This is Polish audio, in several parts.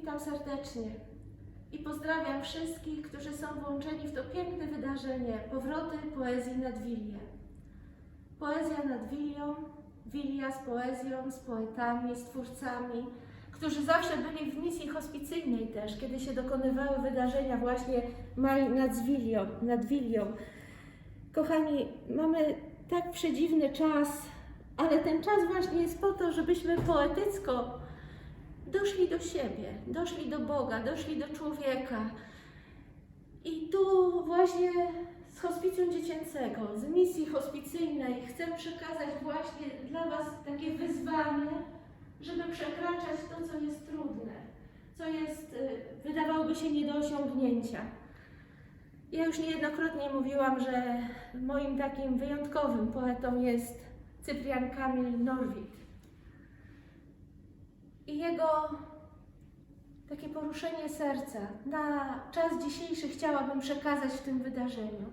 Witam serdecznie i pozdrawiam wszystkich, którzy są włączeni w to piękne wydarzenie Powroty Poezji nad Wilię. Poezja nad Wilią, Wilia z poezją, z poetami, z twórcami, którzy zawsze byli w misji hospicyjnej też, kiedy się dokonywały wydarzenia właśnie Maj nad Wilią, nad Wilią. Kochani, mamy tak przedziwny czas, ale ten czas właśnie jest po to, żebyśmy poetycko doszli do siebie, doszli do Boga, doszli do człowieka. I tu właśnie z hospicjum dziecięcego, z misji hospicyjnej chcę przekazać właśnie dla Was takie wyzwanie, żeby przekraczać to, co jest trudne, co jest, y, wydawałoby się, nie do osiągnięcia. Ja już niejednokrotnie mówiłam, że moim takim wyjątkowym poetą jest Cyprian Kamil Norwid. I jego takie poruszenie serca na czas dzisiejszy chciałabym przekazać w tym wydarzeniu.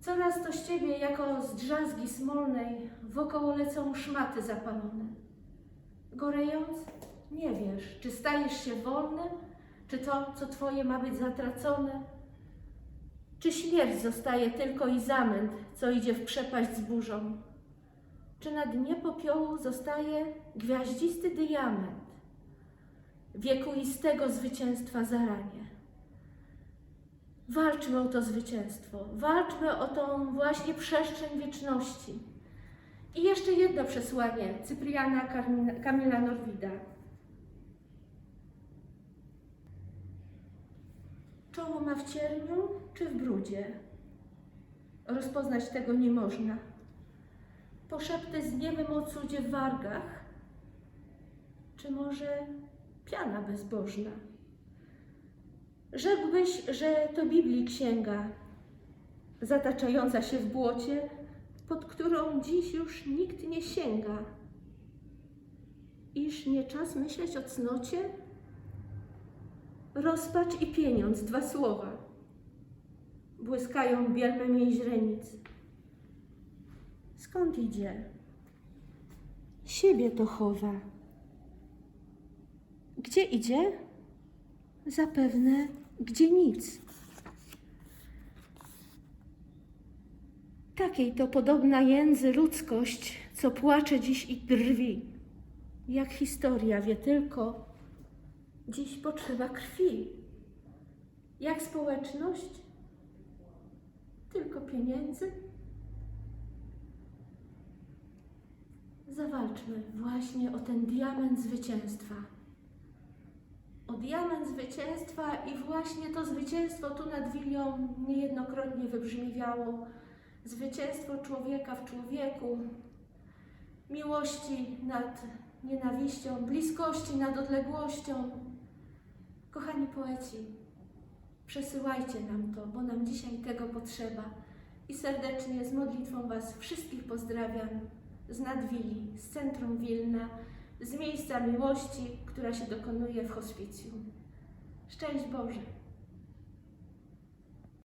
Coraz to z ciebie, jako z drzazgi smolnej, wokoło lecą szmaty zapalone. Gorejąc, nie wiesz, czy stajesz się wolnym, czy to, co twoje, ma być zatracone, czy śmierć zostaje tylko i zamęt, co idzie w przepaść z burzą, czy na dnie popiołu zostaje gwiaździsty diament, wiekuistego zwycięstwa zaranie. Walczmy o to zwycięstwo, walczmy o tą właśnie przestrzeń wieczności. I jeszcze jedno przesłanie Cypriana Kamila Norwida. Czoło ma w cierniu czy w brudzie? Rozpoznać tego nie można. Poszepty z niebem o cudzie w wargach? Czy może piana bezbożna? Rzekłbyś, że to Biblii księga, zataczająca się w błocie, pod którą dziś już nikt nie sięga. Iż nie czas myśleć o cnocie? Rozpacz i pieniądz, dwa słowa. Błyskają bielmem jej źrenic. Skąd idzie? Siebie to chowa. Gdzie idzie? Zapewne gdzie nic. Takiej to podobna jędzy ludzkość, co płacze dziś i drwi. Jak historia wie tylko, dziś potrzeba krwi. Jak społeczność? Tylko pieniędzy? Zawalczmy właśnie o ten diament zwycięstwa. O diament zwycięstwa i właśnie to zwycięstwo tu nad Wilią niejednokrotnie wybrzmiewało. Zwycięstwo człowieka w człowieku, miłości nad nienawiścią, bliskości nad odległością. Kochani poeci, przesyłajcie nam to, bo nam dzisiaj tego potrzeba. I serdecznie z modlitwą Was wszystkich pozdrawiam z Nadwili, z centrum Wilna, z miejsca miłości, która się dokonuje w hospicjum. Szczęść Boże!